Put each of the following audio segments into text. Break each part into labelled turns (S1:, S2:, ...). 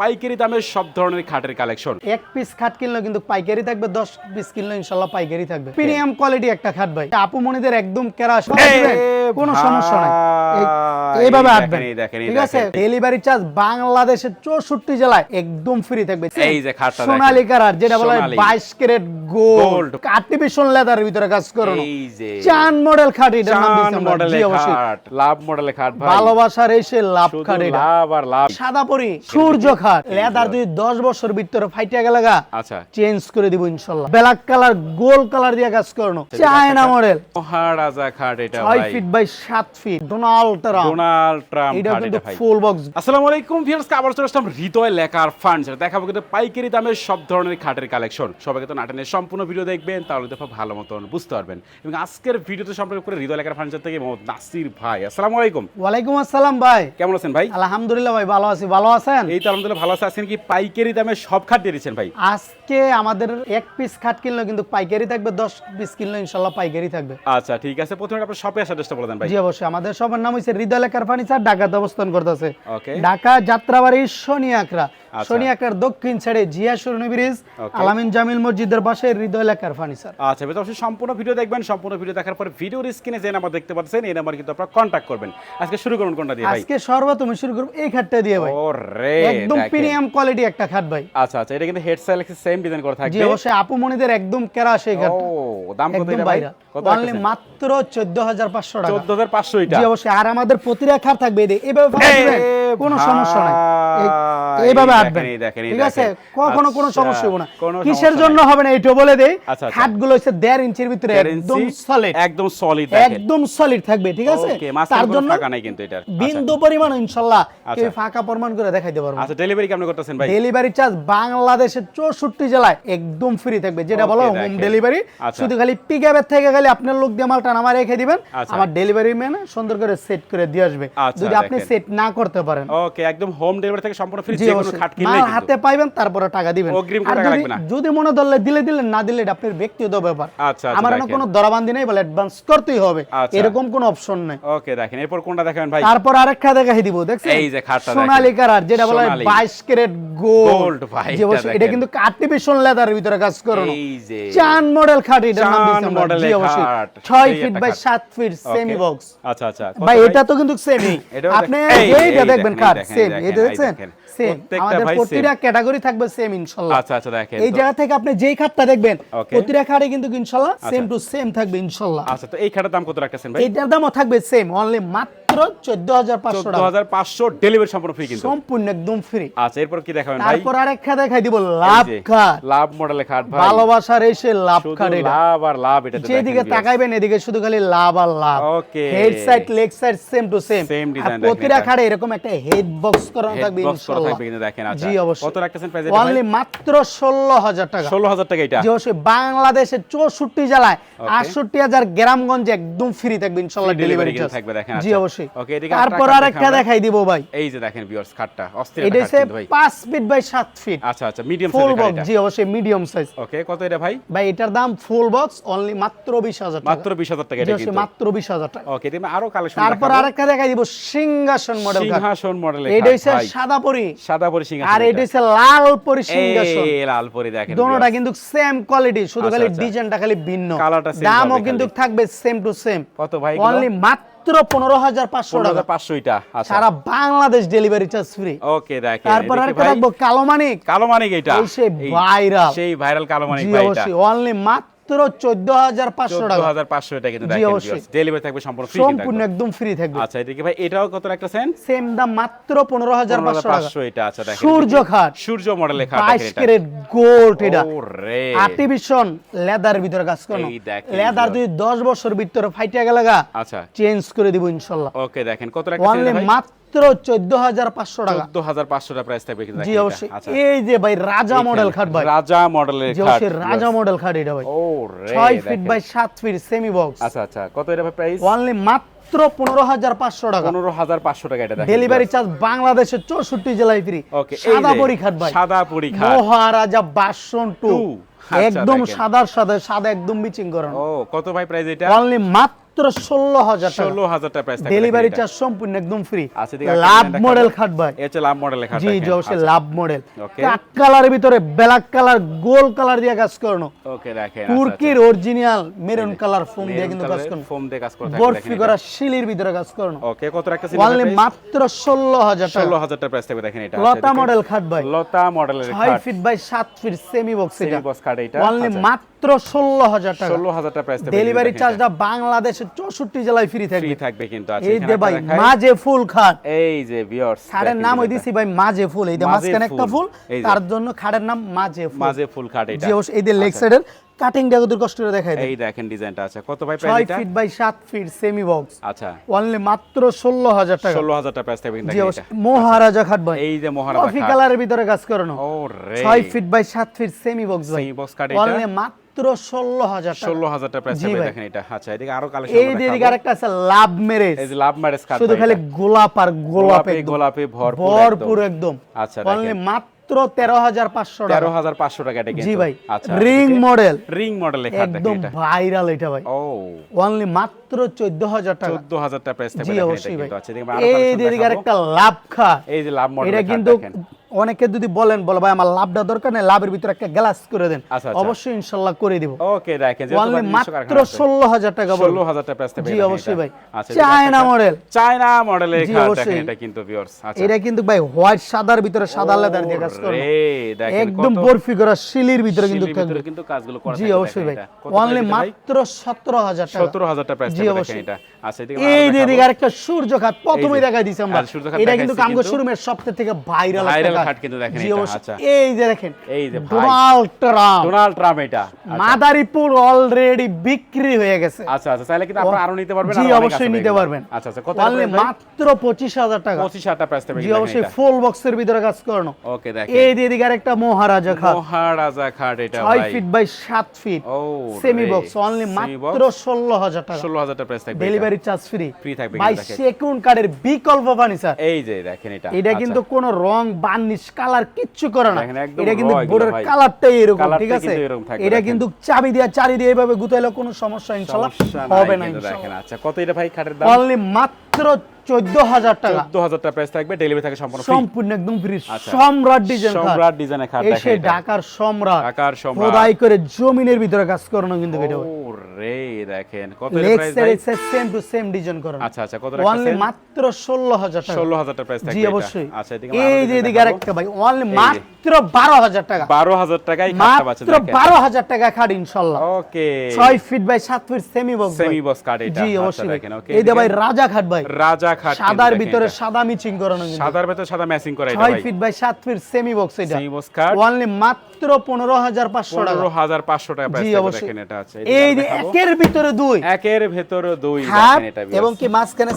S1: পাইকারি দামে সব ধরনের খাটের কালেকশন।
S2: এক পিস খাট কিনলেও কিন্তু পাইকারি থাকবে দশ পিস কিনলেও ইনশাল্লাহ পাইকারি থাকবে। প্রিমিয়াম কোয়ালিটি একটা খাট ভাই। আপু মনিদের একদম কেরা কোনো সমস্যা নাই। এইভাবে আসবেন ঠিক আছে? ডেলিভারি চার্জ বাংলাদেশের চৌষট্টি জেলায় একদম ফ্রি থাকবে।
S1: এই যে খাটটা
S2: সোনালী যেটা বলা হয় ক্যারেট গোল্ড আর্টিফিশিয়াল লেদারের ভিতরে কাজ করুন।
S1: এই যে।
S2: চান মডেল খাট এটার নাম
S1: চান
S2: দিয়েছি আমরা। জি, অবশ্যই।
S1: খাট। লাভ মডেলের খাট ভাই।
S2: ভালোবাসার এসে লাভ খাট এটা।
S1: লাভ আর লাভ।
S2: সাদা পরি সূর্য খাট। লেদার দুই দশ বছর ভিতরে ফাইটিয়া গেলে
S1: আচ্ছা।
S2: চেঞ্জ করে দিব ইনশাল্লাহ। ব্ল্যাক কালার গোল্ড কালার দিয়ে কাজ করানো। চায়না মডেল
S1: মহারাজা খাট এটা ভাই।
S2: ফিট সাত feet Donald Trump
S1: Donald Trump
S2: এটা কিন্তু ফুল বক্স
S1: আসসালামু আলাইকুম ভিউয়ার্স আবার চলে আসলাম হৃদয় লেখার ফার্নিচার দেখাবো কিন্তু পাইকারি দামে সব ধরনের খাটের কালেকশন সবাইকে তো নাটনের সম্পূর্ণ ভিডিও দেখবেন তাহলে তো ভালো মতন বুঝতে পারবেন। এবং আজকের ভিডিওতে সম্পর্ক করে হৃদয় লেখার ফার্নিচার থেকে মোহাম্মদ নাসির ভাই। আসসালামু আলাইকুম
S2: ওয়ালাইকুম আসসালাম ভাই।
S1: কেমন আছেন ভাই?
S2: আলহামদুলিল্লাহ ভাই ভালো আছি। ভালো আছেন?
S1: এই তো আলহামদুলিল্লাহ ভালো আছে। আজকে কি পাইকারি দামে সব খাট দিয়ে দিচ্ছেন ভাই?
S2: আজকে আমাদের এক পিস খাট কিনলেও কিন্তু পাইকারি থাকবে দশ পিস কিনলেও ইনশাল্লাহ পাইকারি থাকবে।
S1: আচ্ছা ঠিক আছে। প্রথমে আপনার শপে আসার চেষ্টা দেন ভাই।
S2: জি অবশ্যই। আমাদের সবার নাম হচ্ছে হৃদয় লেখার ফার্নিচার ঢাকাতে অবস্থান করতেছে।
S1: ওকে।
S2: ঢাকা যাত্রাবাড়ি শনি আকরা
S1: আচ্ছা।
S2: শনি আকরার দক্ষিণ সাইডে জিয়া সুরনি ব্রিজ আলামিন জামিল মসজিদের পাশে হৃদয় লেখার ফার্নিচার।
S1: আচ্ছা এবার অবশ্যই সম্পূর্ণ ভিডিও দেখবেন সম্পূর্ণ ভিডিও দেখার পর ভিডিওর স্ক্রিনে যে নাম্বার দেখতে পাচ্ছেন এই নাম্বার কিন্তু আপনারা কন্ট্যাক্ট করবেন। আজকে শুরু করুন কোনটা দিয়ে ভাই?
S2: আজকে সর্বপ্রথম শুরু করব এই খাটটা দিয়ে ভাই।
S1: ও রে
S2: একদম প্রিমিয়াম কোয়ালিটি একটা খাট ভাই।
S1: আচ্ছা আচ্ছা এটা কিন্তু হেড সাইলেক্স সেম ডিজাইন করা
S2: জি অবশ্যই আপু মনিদের একদম কেরা সেই খাট।
S1: ও দাম কত এটা ভাই? কত
S2: মাত্র চোদ্দ হাজার পাঁচশো
S1: এটা।
S2: অবশ্যই। আর আমাদের প্রতিটা খাট থাকবে এই কোনো সমস্যা নাই। এইভাবে ঠিক আছে? কখনো কোনো
S1: আচ্ছা,
S2: সমস্যা হবে না। কিসের জন্য হবে না? এইটা বলে দেই
S1: আচ্ছা, আচ্ছা।
S2: খাটগুলো হচ্ছে দেড় ইঞ্চির ভিতরে একদম সলিড
S1: একদম সলিড
S2: একদম সলিড থাকবে ঠিক আছে? তার জন্য
S1: ফাঁকা নাই কিন্তু আচ্ছা,
S2: বিন্দু পরিমাণ কেউ। ফাঁকা প্রমাণ করে দেখাইতে পারব
S1: আচ্ছা ডেলিভারি কেমন করতেছেন ভাই?
S2: ডেলিভারি চার্জ বাংলাদেশের চৌষট্টি জেলায় একদম ফ্রি থাকবে। যেটা বলো হোম ডেলিভারি। শুধু খালি পিক আপের থেকে খালি আপনার লোক দিয়ে মালটা আমার রেখে দিবেন। আমার ডেলিভারি ম্যানে সুন্দর করে সেট করে দিয়ে আসবে। যদি আপনি সেট না করতে পারেন
S1: ওকে একদম হোম ডেলিভারি থেকে সম্পূর্ণ ফ্রি যে কোনো খাট
S2: মাল
S1: কিনলেই
S2: হাতে পাইবেন তারপরে টাকা দিবেন।
S1: অগ্রিম টাকা লাগবে না।
S2: যদি মনে ধরলে দিলে দিলেন না দিলে এটা আপনার ব্যক্তিগত ব্যাপার।
S1: আচ্ছা, আচ্ছা,
S2: আমার না কোনো দরাবান্দি নেই বলে অ্যাডভান্স করতেই হবে।
S1: আচ্ছা।
S2: এরকম কোনো অপশন নেই।
S1: ওকে দেখেন এরপর কোনটা দেখাবেন ভাই?
S2: তারপর আরেকটা দেখাই দিব দেখছেন?
S1: এই যে খাটটা দেখেন।
S2: সোনালী কালার যেটা বলা হয় 22 ক্যারেট গোল্ড
S1: ভাই,
S2: যে
S1: এটা
S2: এটা কিন্তু আর্টিফিশিয়াল লেদারের ভিতরে কাজ করানো
S1: এই যে।
S2: চান মডেল খাট এটার নাম দিয়েছি আমরা। জি অবশ্যই।
S1: খাট।
S2: 6 ফিট বাই
S1: খাট।
S2: 7 ফিট সেমি বক্স
S1: আচ্ছা আচ্ছা
S2: ভাই এটা তো কিন্তু
S1: এটাও
S2: আপনি এইটা দেখবেন
S1: দেখেন,
S2: কার সেম
S1: এই দেখেন,
S2: সেম আমাদের প্রতিটা ক্যাটাগরি থাকবে সেম ইনশাআল্লাহ
S1: আচ্ছা আচ্ছা দেখেন
S2: এই জায়গা থেকে আপনি যেই খাটটা দেখবেন. প্রতিটা খাটে কিন্তু ইনশাআল্লাহ সেম টু সেম থাকবে ইনশাআল্লাহ
S1: আচ্ছা তো এই খাটের দাম কত রাখতেছেন ভাই?
S2: এইটার দামও থাকবে সেম অনলি মাত্র 14500
S1: চোদ্দ
S2: টাকা।
S1: হাজার পাঁচশো ডেলিভারি সম্পূর্ণ ফ্রি কিন্তু।
S2: সম্পূর্ণ একদম ফ্রি
S1: আচ্ছা এরপর কি দেখাবেন ভাই?
S2: তারপর আরেকটা দেখাই দিব লাভ
S1: এই লাভ মডেলের খাট ভাই।
S2: ভালোবাসার এসে লাভ
S1: শুধু
S2: এটা।
S1: লাভ আর লাভ এটা
S2: যেদিকে তাকাইবেন এদিকে শুধু খালি love R love.
S1: Okay.
S2: Head side leg side same to same
S1: Same design
S2: প্রতিটা
S1: এটা।
S2: এরকম একটা হেড বক্স করানো থাকবে
S1: বক্স করা থাকবে কিন্তু দেখেন আচ্ছা।
S2: জি অবশ্যই।
S1: কত রাখতেছেন প্রাইস
S2: অনলি মাত্র 16000 টাকা।
S1: ষোলো হাজার টাকা এটা?
S2: জি অবশ্যই। বাংলাদেশের 64 জেলায় 68000 গ্রামগঞ্জে একদম ফ্রি থাকবে ইনশাআল্লাহ ডেলিভারি
S1: থাকবে, দেখেন,
S2: জি
S1: আচ্ছা।
S2: অবশ্যই
S1: Okay, এদিকে
S2: তারপর
S1: আরেকটা
S2: দেখাই দিব ভাই।
S1: এই যে দেখেন ভিউয়ার্স খাটটা অস্থির
S2: এটা হচ্ছে 5 ফিট বাই 7 ফিট
S1: আচ্ছা আচ্ছা মিডিয়াম
S2: বক্স
S1: এটা
S2: জি অবশ্যই মিডিয়াম সাইজ
S1: ওকে কত এটা ভাই?
S2: ভাই এটার দাম ফুল বক্স অনলি মাত্র 20000 টাকা।
S1: মাত্র বিশ হাজার টাকা এটা কিন্তু।
S2: মাত্র 20000 টাকা।
S1: ওকে তুমি আরও কালেকশন
S2: তারপর আরেকটা দেখাই দিব সিংহাসন মডেল
S1: সিংহাসন মডেলের
S2: এটা হচ্ছে সাদা পরি
S1: সাদা পরি সিংহাসন
S2: আর এটা হচ্ছে লাল পরি সিংহাসন।
S1: এই লাল পরি দেখেন
S2: দোনোটা কিন্তু সেম কোয়ালিটি শুধু
S1: আচ্ছা,
S2: খালি
S1: আচ্ছা।
S2: ডিজাইনটা খালি ভিন্ন। দামও কিন্তু থাকবে সেম টু সেম
S1: কত ভাই
S2: অনলি মাত্র পনেরো হাজার পাঁচশো টাকা।
S1: পাঁচশো এটা আচ্ছা।
S2: সারা Bangladesh delivery charge free
S1: okay দেখেন
S2: তারপর আর
S1: ভাই,
S2: রাখব কালো মানিক
S1: কালো মানিক এটা
S2: সেই ভাইরাল
S1: সেই ভাইরাল কালো মানিক ভাই এটা।
S2: অনলি মাত্র চোদ্দ হাজার পাঁচশো টাকা।
S1: হাজার পাঁচশো এটা কিন্তু। ডেলিভারি থাকবে সম্পূর্ণ ফ্রি
S2: সম্পূর্ণ একদম। ফ্রি থাকবে।
S1: আচ্ছা এদিকে ভাই এটাও কত রাখতেছেন?
S2: সেম দাম মাত্র পনেরো হাজার পাঁচশো
S1: পাঁচশো এটা আচ্ছা দেখেন।
S2: সূর্য খাট
S1: সূর্য মডেলের খাট
S2: বাইশ ক্যারেট গোল্ড এটা। আর্টিফিশন লেদার ভিতরে কাজ করো। লেদার যদি দশ বছর ভিতরে ফাইটিয়া গেলাগা
S1: আচ্ছা।
S2: চেঞ্জ করে দিব ইনশাল্লাহ।
S1: ওকে দেখেন কত এটা ভাই?
S2: মাত্র চোদ্দ হাজার পাঁচশো টাকা।
S1: চোদ্দ হাজার পাঁচশো টাকা প্রাইস থাকবে
S2: জি অবশ্যই।
S1: আচ্ছা।
S2: এই যে ভাই রাজা মডেল খাট ভাই।
S1: রাজা মডেলের খাট
S2: রাজা মডেল খাট এটা ভাই।
S1: ও
S2: ছয় ফিট বাই সাত ফিট সেমি বক্স
S1: আচ্ছা আচ্ছা। কত এটা ভাই প্রাইস
S2: অনলি মাত্র পনেরো হাজার পাঁচশো টাকা।
S1: পনেরো হাজার পাঁচশো টাকা এটা
S2: ডেলিভারি চার্জ বাংলাদেশের চৌষট্টি জেলায় ফ্রি সাদা পরীক্ষার ভাই।
S1: সাদা পরীক্ষা
S2: মহারাজা বাসন টু
S1: আচ্ছা,
S2: একদম। সাদার সাদা সাদা একদম বিচিং করানো।
S1: ও কত ভাই প্রাইস এটা?
S2: অনলি মাত্র মাত্র ষোলো হাজার
S1: ষোলো হাজার টাকা প্রাইস
S2: ডেলিভারি চার্জ সম্পূর্ণ একদম ফ্রি
S1: আচ্ছা,
S2: লাভ মডেল খাট ভাই।
S1: এটা। লাভ মডেলের খাট
S2: জি জি অবশ্যই
S1: আচ্ছা,
S2: লাভ মডেল কালারের ভিতরে ব্ল্যাক কালার গোল কালার দিয়ে কাজ করানো।
S1: ওকে দেখেন
S2: তুর্কির অরিজিনাল মেরুন কালার ফোম দিয়ে কিন্তু কাজ করানো।
S1: ফোম দিয়ে কাজ করে থাকবে
S2: বরফি করা শিলির ভিতরে কাজ করানো।
S1: ওকে কত
S2: অনলি মাত্র টাকা।
S1: প্রাইস থাকবে দেখেন এটা
S2: লতা মডেল খাট ভাই।
S1: লতা মডেলের খাট।
S2: ফিট বাই সাত ফিট সেমি বক্স এটা।
S1: সেমি বক্স খাট এটা
S2: অনলি মাত্র ষোলো হাজার টাকা
S1: ষোলো হাজার টাকা প্রাইস থাকবে
S2: ডেলিভারি চার্জটা বাংলাদেশের চৌষট্টি জেলায় ফ্রি থাকবে।
S1: থাকবে কিন্তু আচ্ছা
S2: এই
S1: একটা
S2: ভাই মাঝে ফুল খাট।
S1: এই যে ভিউয়ার্স
S2: নাম ওই দিছি ভাই মাঝে ফুল এই যে মাঝখানে একটা
S1: ফুল। যে।
S2: তার জন্য খাড়ের নাম মাঝে ফুল।
S1: মাঝে ফুল খাট এটা।
S2: এই যে লেগ সাইডের কাটিং টা কত কষ্ট করে দেখাই
S1: এই দেখেন ডিজাইনটা আছে কত ভাই প্রাইস এটা?
S2: ফিট বাই সাত ফিট সেমি বক্স
S1: আচ্ছা।
S2: অনলি মাত্র ষোলো হাজার টাকা।
S1: ষোলো হাজার টাকা প্রাইস থাকবে এটা।
S2: মহারাজা খাট ভাই।
S1: এই যে মহারাজা
S2: কফি কালারের ভিতরে কাজ করানো।
S1: ও রে
S2: ছয় ফিট বাই সাত ফিট সেমি বক্স ভাই।
S1: সেমি বক্স খাট এটা
S2: অনলি মাত্র ষোলো হাজার
S1: ষোলো হাজার টাকা প্রাইস। দেখেন এটা। আচ্ছা এদিকে
S2: আরও
S1: কালেকশন
S2: যে এদিকে আরেকটা আছে লাভ মেরেজ
S1: এই যে লাভ ম্যারেজ
S2: শুধু খালি গোলাপ আর গোলাপে
S1: গোলাপে ভরপুর
S2: ভরপুর
S1: একদম। আচ্ছা,
S2: অনলি
S1: দেখেন।
S2: মাত্র তেরো হাজার পাঁচশো টাকা।
S1: তেরো হাজার পাঁচশো টাকা
S2: জি ভাই
S1: আচ্ছা
S2: রিং মডেল
S1: রিং মডেলের খাট
S2: একদম ভাইরাল এটা ভাই।
S1: ও।
S2: অনলি মাত্র চোদ্দ হাজার টাকা।
S1: চোদ্দ হাজার টাকা প্রাইস থাকবে
S2: জি
S1: এটা
S2: অবশ্যই ভাই। এই যে আরেকটা লাভ খা
S1: এই যে লাভ মডেল
S2: এটা কিন্তু অনেকে যদি বলেন বলে ভাই আমার লাভটা দরকার নেই লাভের ভিতরে একটা গ্লাস করে দেন।
S1: আচ্ছা, আচ্ছা।
S2: অবশ্যই ইনশাল্লাহ করে দিব।
S1: ওকে দেখেন
S2: অনলি মাত্র ষোলো হাজার টাকা বলব
S1: ষোলো হাজার টাকা প্রাইস
S2: জি অবশ্যই ভাই।
S1: আচ্ছা
S2: চায়না মডেল
S1: চায়না
S2: জি,
S1: খাট দেখেন এটা কিন্তু ভিউয়ার্স আচ্ছা।
S2: এটা কিন্তু ভাই হোয়াইট সাদার ভিতরে সাদা লেদার দিয়ে কাজ করে
S1: দেখেন
S2: একদম বরফি করা শিলির ভিতরে কিন্তু
S1: ভিতরে কিন্তু কাজগুলো করা
S2: জি অবশ্যই ভাই। অনলি? মাত্র সতেরো হাজার টাকা।
S1: সতেরো হাজার টাকা প্রাইস
S2: জি, অবশ্যই।
S1: দেখেন এটা। আচ্ছা এদিকে
S2: এই
S1: দেখাবো।
S2: আরেকটা সূর্য খাত প্রথমেই দেখাই দিছি আমরা। এটা কিন্তু কামগো শোরুমের সবথেকে থেকে ভাইরাল
S1: খাট কিন্তু দেখেন
S2: অবশ্যই।
S1: আচ্ছা।
S2: এই যে দেখেন
S1: এই যে
S2: ডোনাল্ড ট্রাম্প
S1: ডোনাল্ড ট্রাম্প এটা আচ্ছা।
S2: মাদারীপুর অলরেডি বিক্রি হয়ে গেছে।
S1: আচ্ছা আচ্ছা চাইলে কিন্তু আপনারা আরও নিতে পারবেন
S2: জি অবশ্যই নিতে পারবেন।
S1: আচ্ছা আচ্ছা কত
S2: মাত্র পঁচিশ হাজার টাকা।
S1: পঁচিশ হাজার প্রাইস থাকবে
S2: জি অবশ্যই ফুল বক্সের ভিতরে কাজ করানো।
S1: ওকে দেখেন।
S2: এই যে এদিকে আরেকটা মহারাজা খাত
S1: মহারাজা খাট এটা
S2: ছয়
S1: ভাই।
S2: ফিট বাই সাত ফিট সেমি বক্স অনলি মাত্র টাকা।
S1: ষোলো হাজার টাকা প্রাইস থাকবে
S2: ডেলিভারি চার্জ ফ্রি
S1: Free থাকবে
S2: কার্ডের বিকল্প ফার্নিচার।
S1: এই যে দেখেন এটা
S2: এটা
S1: আচ্ছা।
S2: কিন্তু কোনো রং বার্নিশ কালার কিচ্ছু করে না। এটা কিন্তু বোর্ডের কালারটাই এরকম ঠিক আছে? এটা কিন্তু চাবি দিয়ে চারি দিয়ে এইভাবে গুতাইলে কোনো সমস্যা ইনশাল্লাহ হবে না ইনশাআল্লাহ
S1: দেখেন আচ্ছা কত এটা ভাই খাটের দাম?
S2: অনলি মাত্র চোদ্দ হাজার টাকা।
S1: চোদ্দ হাজার টাকা প্রাইস থাকবে ডেলিভারি থাকে সম্পূর্ণ
S2: সম্পূর্ণ একদম ফ্রি
S1: আচ্ছা।
S2: সম্রাট ডিজাইন
S1: সম্রাট ডিজাইনের খাট
S2: এসে ঢাকার সম্রাট।
S1: ঢাকার সম্রাট।
S2: খোদাই করে জমিনের ভিতরে কাজ করানো কিন্তু এটা।
S1: রে দেখেন। কত প্রাইস ভাই?
S2: সেম টু সেম ডিজাইন করানো।
S1: আচ্ছা আচ্ছা কত
S2: অনলি মাত্র ষোলো হাজার টাকা
S1: ষোলো হাজার টাকা প্রাইস থাকবে
S2: জি অবশ্যই।
S1: আচ্ছা এদিকে
S2: এই যে এদিকে আরেকটা ভাই অনলি মাত্র বারো হাজার টাকা।
S1: বারো হাজার টাকায় খাটটা পাচ্ছে
S2: মাত্র
S1: দেখেন।
S2: বারো হাজার টাকা খাট ইনশাল্লাহ।
S1: ওকে
S2: ছয় ফিট বাই সাত feet semi box
S1: semi box কাট এটা।
S2: জি
S1: আচ্ছা,
S2: অবশ্যই।
S1: দেখেন ওকে
S2: এই যে ভাই রাজা খাট ভাই।
S1: রাজা খাট
S2: সাদার ভিতরে সাদা মিচিং করানো
S1: সাদার ভেতর সাদা ম্যাচিং করা এটা
S2: ছয়
S1: ভাই।
S2: ফিট বাই সাত ফিট সেমি বক্স এটা।
S1: সেমি বক্স কাট
S2: অনলি মাত্র পনেরো হাজার পাঁচশো টাকা।
S1: পনেরো হাজার পাঁচশো টাকা প্রাইস দেখেন এটা আছে।
S2: এই একের ভিতরে দুই।
S1: একের ভেতর দুই দেখেন এটা
S2: এবং কি মাঝখানে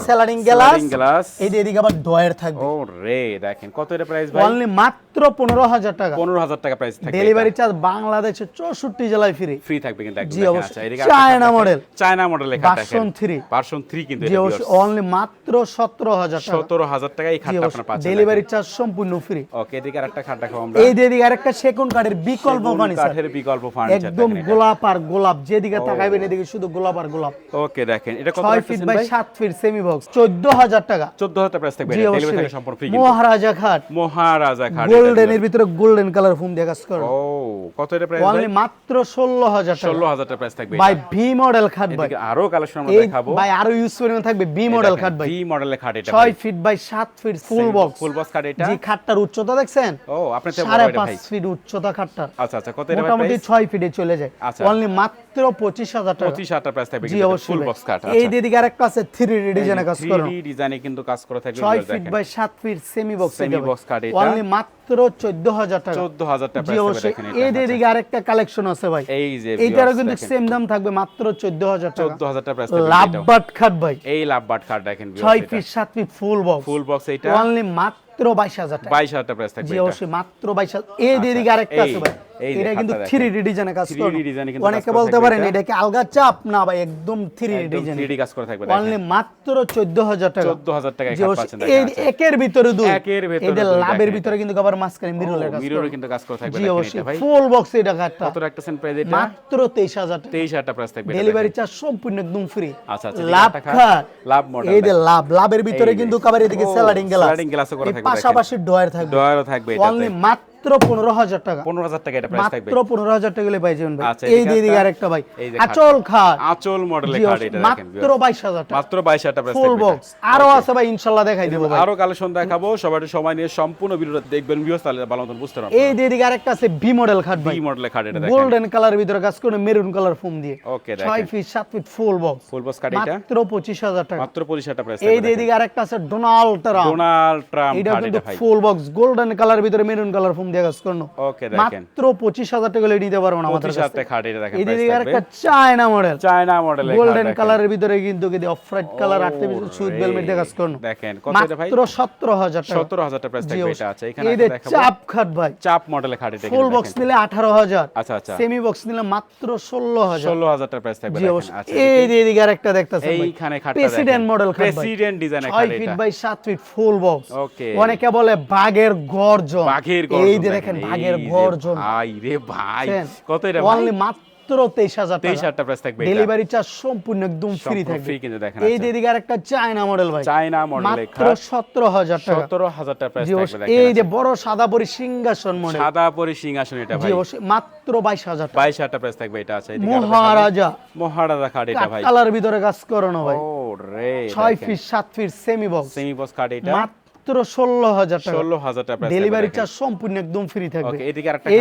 S2: গ্লাস
S1: glass।
S2: এই এদিকে আবার ডয়ের থাকবে।
S1: ও রে দেখেন কত এটা প্রাইস ভাই?
S2: অনলি মাত্র পনেরো হাজার টাকা।
S1: পনেরো হাজার টাকা প্রাইস থাকবে
S2: ডেলিভারি চার্জ বাংলাদেশের চৌষট্টি জেলায় ফ্রি
S1: ফ্রি থাকবে কিন্তু একদম। আচ্ছা, এদিকে
S2: চায়না model।
S1: চায়না মডেল লেখা দেখেন।
S2: Version three।
S1: ভার্সন 3 কিন্তু এটা
S2: অনলি মাত্র সতেরো হাজার টাকা।
S1: 17000 টাকা এই খাটটা আপনারা পাচ্ছেন।
S2: ডেলিভারি চার্জ সম্পূর্ণ ফ্রি
S1: ওকে এদিকে আরেকটা খাট দেখাবো আমরা।
S2: এই যে এদিকে আরেকটা বিকল্প ফার্নিচার
S1: কাঠের বিকল্প ফার্নিচার
S2: একদম গোলাপ আর গোলাপ যেদিকে তাকাইবেন এদিকে শুধু গোলাপ আর গোলাপ।
S1: ওকে দেখেন। এটা কত
S2: ফিট বাই
S1: ভাই?
S2: সাত ফিট সেমি বক্স চোদ্দ হাজার টাকা।
S1: 14000 টাকা প্রাইস থাকবে ডেলিভারি থাকে সম্পূর্ণ ফ্রি
S2: মহারাজা খাট।
S1: মহারাজা খাট
S2: গোল্ডেন এর ভিতরে গোল্ডেন কালার ফুম দিয়ে কাজ করে।
S1: ও কত এটা প্রাইস ভাই?
S2: মাত্র ষোলো হাজার টাকা।
S1: 16000 টাকা প্রাইস থাকবে
S2: ভাই ভি মডেল খাট ভাই।
S1: আরও কালেকশন আমরা দেখাবো।
S2: ভাই আরও ইউজ পরিমাণ থাকবে বি মডেল খাট ভাই।
S1: ভি মডেলের খাট এটা
S2: ছয় ফিট বাই সাত feet full box
S1: full box খাট এটা।
S2: জি খাটটার উচ্চতা দেখছেন?
S1: ও আপনার তো বড় এটা ভাই।
S2: ফিট উচ্চতা খাটটা
S1: আচ্ছা আচ্ছা কত এটা
S2: মোটামুটি 6 ফিটে চলে যায়।
S1: আচ্ছা।
S2: অনলি মাত্র পঁচিশ হাজার টাকা।
S1: 25000 টাকা প্রাইস থাকবে
S2: জি অবশ্যই
S1: ফুল বক্স খাট
S2: এই দিকে আরেকটা আছে থ্রি ডি ডিজাইনে কাজ করো।
S1: 3D ডিজাইনে কিন্তু কাজ করে থাকবে
S2: ছয় ফিট বাই সাত feet semi box
S1: Semi box কাঠ এটা।
S2: অনলি মাত্র চোদ্দ হাজার টাকা।
S1: 14000 টাকা
S2: জি অবশ্যই। এই
S1: এটা।
S2: দিকে আরেকটা কালেকশন আছে ভাই।
S1: এই যে
S2: এইটারও কিন্তু সেম দাম থাকবে মাত্র চোদ্দ হাজার টাকা।
S1: 14000 টাকা প্রাইস থাকবে
S2: লাভ বাট খাট ভাই।
S1: এই লাভ বাট খাট দেখেন
S2: ছয় ফিট সাত feet full box
S1: full box এটা
S2: অনলি মাত্র বাইশ হাজার টাকা।
S1: 22000 টাকা প্রাইস থাকবে
S2: জি অবশ্যই মাত্র বাইশ হাজার। এই দিকে আরেকটা
S1: এই।
S2: আছে ভাই। এটা কিন্তু
S1: খাটটা
S2: থ্রি
S1: দেখেন।
S2: ডি ডিজাইনে কাজ
S1: 3D ডিজাইনে কিন্তু
S2: অনেকে বলতে পারেন
S1: এটা।
S2: এটা কি আলগা চাপ? না ভাই একদম থ্রি ডি
S1: একদম
S2: ডিজাইন
S1: 3D কাজ করা থাকবে
S2: অনলি মাত্র চোদ্দ হাজার টাকা।
S1: 14000 টাকায়
S2: যে
S1: খাট
S2: ওস-
S1: পাচ্ছেন
S2: এই
S1: আচ্ছা।
S2: একের ভিতরে দুই।
S1: একের ভেতরে দুই
S2: লাভের ভিতরে কিন্তু আবার কাজ
S1: মিররও
S2: করা।
S1: কিন্তু কাজ করা থাকবে এটা ভাই।
S2: ফুল বক্স এটা কাঠটা
S1: কত রাখতেছেন প্রাইস এটা?
S2: মাত্র তেইশ হাজার টাকা।
S1: 23000 টাকা প্রাইস থাকবে
S2: ডেলিভারি চার্জ সম্পূর্ণ একদম ফ্রি
S1: আচ্ছা আচ্ছা
S2: লাভ
S1: লাভ মডেল
S2: এই যে লাভ। লাভের ভিতরে কিন্তু কাবার এদিকে স্যালাডিং গ্লাস
S1: sliding glass ও করা থাকবে
S2: পাশাপাশি ডয়ার থাকবে।
S1: ডয়ারও থাকবে
S2: অনলি মাত্র পনেরো হাজার টাকা।
S1: 15000 টাকা এটা প্রাইস থাকবে।
S2: মাত্র পনেরো হাজার টাকা হলে পাই যাবেন ভাই।
S1: আচ্ছা,
S2: এই দিয়ে দিকে আরেকটা ভাই। আচল খাট।
S1: আঁচল মডেলের
S2: জি,
S1: খাট এটা
S2: মাত্র বাইশ হাজার টাকা।
S1: মাত্র 22000 টাকা
S2: ফুল বক্স আরও আছে ভাই ইনশাল্লাহ দেখাই দেবো ভাই।
S1: আরও কালেকশন দেখাবো। সবাই সময় নিয়ে সম্পূর্ণ ভিডিওটা দেখবেন তাহলে ভালো মতন বুঝতে পারবেন।
S2: এই দিয়ে দিকে আরেকটা আছে বি মডেল খাট ভাই।
S1: বি মডেলের খাট এটা দেখেন।
S2: গোল্ডেন কালার ভিতরে কাজ করে মেরুন কালার ফোম দিয়ে।
S1: ওকে
S2: ফিট সাত feet full box
S1: full box খাট এটা।
S2: মাত্র পঁচিশ হাজার টাকা।
S1: মাত্র 25000 টাকা প্রাইস
S2: এই দিয়ে দিকে আরেকটা আছে ডোনাল্ড ট্রাম্প
S1: ডোনাল্ড ট্রাম্প
S2: এটা কিন্তু ফুল বক্স গোল্ডেন কালার ভিতরে মেরুন কালার ফোম দিয়ে কাজ করনো।
S1: ওকে দেখেন।
S2: মাত্র পঁচিশ হাজার টাকা হলে নিতে পারবেন আমাদের
S1: 25000 টাকা খাট এটা দেখেন প্রাইস
S2: দিকে চায়না মডেল
S1: চায়না মডেলের
S2: গোল্ডেন কালারের ভিতরে কিন্তু যদি অফ হোয়াইট কালার আর্টিফিশিয়াল সুইট বেলমেট দিয়ে কাজ করনো।
S1: দেখেন কত এটা ভাই?
S2: মাত্র সতেরো হাজার টাকা।
S1: 17000 টাকা প্রাইস থাকবে এটা আছে। এখানে দেখাবো।
S2: চাপ খাট ভাই।
S1: চাপ মডেলের খাট এটা
S2: ফুল বক্স নিলে আঠারো হাজার।
S1: আচ্ছা আচ্ছা।
S2: সেমি বক্স নিলে মাত্র ষোলো হাজার।
S1: 16000 টাকা প্রাইস থাকবে আচ্ছা
S2: এই যে এদিকে আরেকটা দেখতেছেন
S1: এইখানে খাটটা
S2: প্রেসিডেন্ট মডেল খাট
S1: প্রেসিডেন্ট ডিজাইনের
S2: ছয়
S1: খাট
S2: ফিট বাই সাত ফিট ফুল বক্স
S1: ওকে
S2: অনেকে বলে বাঘের গর্জন।
S1: বাঘের গর্জন।
S2: যে দেখেন
S1: যে
S2: গর্জন
S1: ভাই রে ভাই কত এটা
S2: অনলি মাত্র তেইশ হাজার
S1: 23000 টাকা প্রাইস থাকবে
S2: ডেলিভারি চার্জ সম্পূর্ণ একদম ফ্রি থাকবে।
S1: free কিন্তু দেখেন,
S2: এই
S1: আচ্ছা।
S2: দিকে আরেকটা চায়না মডেল ভাই।
S1: চায়না মডেলের
S2: মাত্র সতেরো হাজার টাকা।
S1: 17000 টাকা প্রাইস থাকবে
S2: এই যে
S1: আচ্ছা।
S2: বড় সাদা পরি সিংহাসন মডেল
S1: সাদা পরি সিংহাসন এটা
S2: জি
S1: ভাই।
S2: অবশ্যই। মাত্র বাইশ হাজার টাকা।
S1: 22000 টাকা প্রাইস থাকবে এটা আছে এদিকে
S2: মহারাজা।
S1: মহারাজা খাট এটা ভাই।
S2: কালার ভিতরে কাজ করানো ভাই।
S1: রে
S2: ছয় ফিট সাত feet semi box
S1: semi box খাট এটা।
S2: মাত্র ষোলো হাজার টাকা।
S1: 16000 টাকা
S2: ডেলিভারি চার্জ সম্পূর্ণ একদম ফ্রি থাকবে।
S1: এদিকে আরেকটা
S2: এই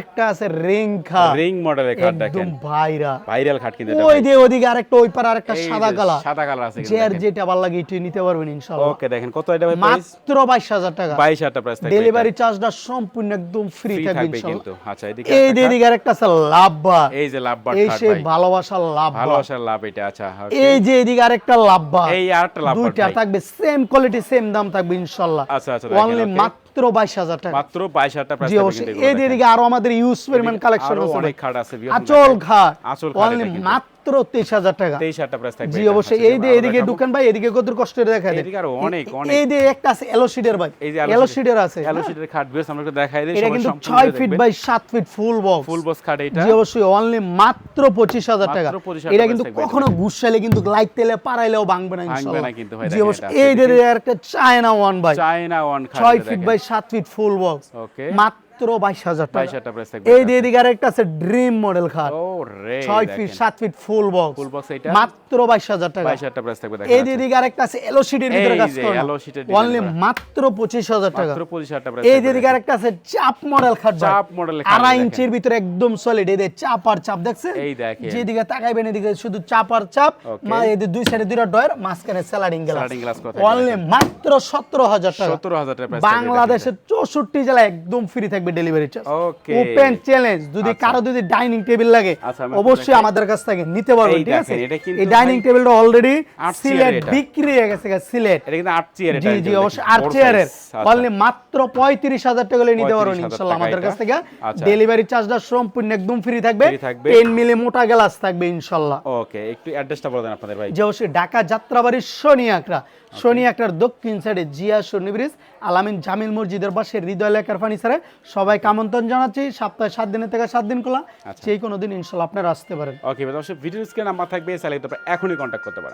S2: একটা আছে রিং খা
S1: রিং মডেলের খাট দেখেন।
S2: ভাইরা
S1: ভাইরাল খাট কিন্তু
S2: ওই দিয়ে ওদিকে আরেকটা ওই পারে আরেকটা সাদা
S1: যে
S2: কালার।
S1: সাদা কালার আছে
S2: চেয়ার
S1: দেখেন।
S2: যেটা ভালো লাগে এটি নিতে পারবেন ইনশাআল্লাহ।
S1: ওকে দেখেন কত এটা ভাই
S2: মাত্র বাইশ হাজার টাকা।
S1: 22000 টাকা প্রাইস থাকবে
S2: ডেলিভারি চার্জটা সম্পূর্ণ একদম ফ্রি থাকবে ইনশাআল্লাহ।
S1: আচ্ছা এদিকে
S2: এই
S1: একটা খাট।
S2: আরেকটা আছে লাভবা
S1: এই যে লাভবার
S2: এই সে ভালোবাসার লাভবা
S1: ভালোবাসার লাভ এটা আচ্ছা
S2: এই যে এদিকে আরেকটা লাভবা
S1: এই আরেকটা লাভবার
S2: দুইটা থাকবে সেম কোয়ালিটি সেম দাম থাকবে ইনশাআল্লাহ
S1: আচ্ছা আচ্ছা
S2: অনলি মাত্র বাইশ হাজার টাকা।
S1: মাত্র 22000 টাকা
S2: জি অবশ্যই
S1: এদিকে
S2: এই দিকে আরও আমাদের ইউজ পরিমাণ কালেকশন আছে
S1: অনেক খাট আছে
S2: আচল
S1: খাট
S2: অনলি
S1: কিন্তু।
S2: মাত্র তেইশ হাজার টাকা।
S1: 23000 টাকা প্রাইস থাকবে
S2: জি অবশ্যই।
S1: আচ্ছা,
S2: এই যে
S1: আরও
S2: এদিকে। দোকান ভাই এদিকে কত কষ্ট দেখা দেয়
S1: এদিকে আরও অনেক, অনেক।
S2: এই যে একটা আছে এলো ভাই।
S1: এই যে
S2: এলো আছে।
S1: এলো? খাট আমরা একটু দেখাই দেই
S2: এটা কিন্তু
S1: সম্পূর্ণ
S2: ছয় ফিট বাই সাত feet full box
S1: full box খাট এটা।
S2: জি অবশ্যই অনলি মাত্র পঁচিশ হাজার টাকা। এটা কিন্তু কখনো গুসাইলে কিন্তু লাইট তেলে পারাইলেও ভাঙবে না ইনশাআল্লাহ
S1: না কিন্তু ভাই,
S2: জি অবশ্যই। এই যে একটা চায়না ওয়ান ভাই।
S1: চায়না ওয়ান খাট
S2: ছয় ফিট বাই সাত ফিট ফুল বক্স
S1: ওকে
S2: মাত্র বাইশ হাজার টাকা।
S1: 22000 টাকা প্রাইস থাকবে
S2: এই
S1: এটা।
S2: যে এদিকে আরেকটা আছে ড্রিম মডেল খাট। ছয় ফিট সাত feet full box
S1: full box এটা
S2: মাত্র বাইশ হাজার টাকা।
S1: 22000 টাকা প্রাইস থাকবে
S2: এই
S1: আচ্ছা।
S2: দিকে আরেকটা আছে এলো শিটের ভিতরে কাজ করে। অনলি মাত্র পঁচিশ হাজার টাকা।
S1: মাত্র 25000 টাকা প্রাইস
S2: এই
S1: থাকবে
S2: দিকে আরেকটা আছে চাপ মডেল খাট
S1: চাপ মডেলের খাট
S2: আড়াই ইঞ্চির ভিতরে একদম সলিড এই চাপ আর চাপ দেখছেন?
S1: এই দেখেন।
S2: যেদিকে তাকাইবেন এদিকে শুধু চাপ আর চাপ।
S1: Okay.
S2: মা দুই সাইডে দুইটা ডয়ের মাঝখানে স্যালাডিং গ্লাস অনলি মাত্র সতেরো হাজার টাকা।
S1: 17000 টাকা
S2: বাংলাদেশের চৌষট্টি জেলায় একদম ফ্রি থাকবে delivery charge
S1: okay
S2: open challenge যদি কারও যদি ডাইনিং টেবিল লাগে
S1: আচ্ছা,
S2: অবশ্যই আমাদের কাছ থেকে নিতে পারবেন
S1: এই
S2: ঠিক আছে? এই ডাইনিং টেবিলটা অলরেডি সিলেট বিক্রি হয়ে গেছে সিলেট।
S1: এটা কিন্তু আট চেয়ার এটা
S2: জি জি অবশ্যই চেয়ারের
S1: আচ্ছা।
S2: অনলি মাত্র পঁয়ত্রিশ হাজার টাকা হলে নিতে পারবেন
S1: 35,000 টাকা
S2: আমাদের কাছ থেকে।
S1: আচ্ছা।
S2: ডেলিভারি চার্জটা সম্পূর্ণ একদম ফ্রি থাকবে।
S1: Free থাকবে।
S2: টেন মিলি মোটা গ্লাস থাকবে ইনশাল্লাহ।
S1: ওকে একটু অ্যাড্রেসটা বলে দেন আপনাদের ভাই।
S2: যে অবশ্যই। ঢাকা যাত্রাবাড়ির শনি আকরা শনি আকরার দক্ষিণ সাইডে জিয়া শনি ব্রিজ আলামিন জামিল মসজিদের পাশে হৃদয় লেখার ফার্নিচারে সবাইকে আমন্ত্রণ জানাচ্ছি। সপ্তাহে সাত দিনের থেকে সাত দিন খোলা।
S1: আচ্ছা।
S2: সেই কোনো দিন ইনশাল্লাহ আপনারা আসতে পারেন।
S1: ওকে দর্শক ভিডিও স্ক্রিন নাম্বার থাকবে স্যালারি তারপর এখনই কন্ট্যাক্ট করতে পারেন।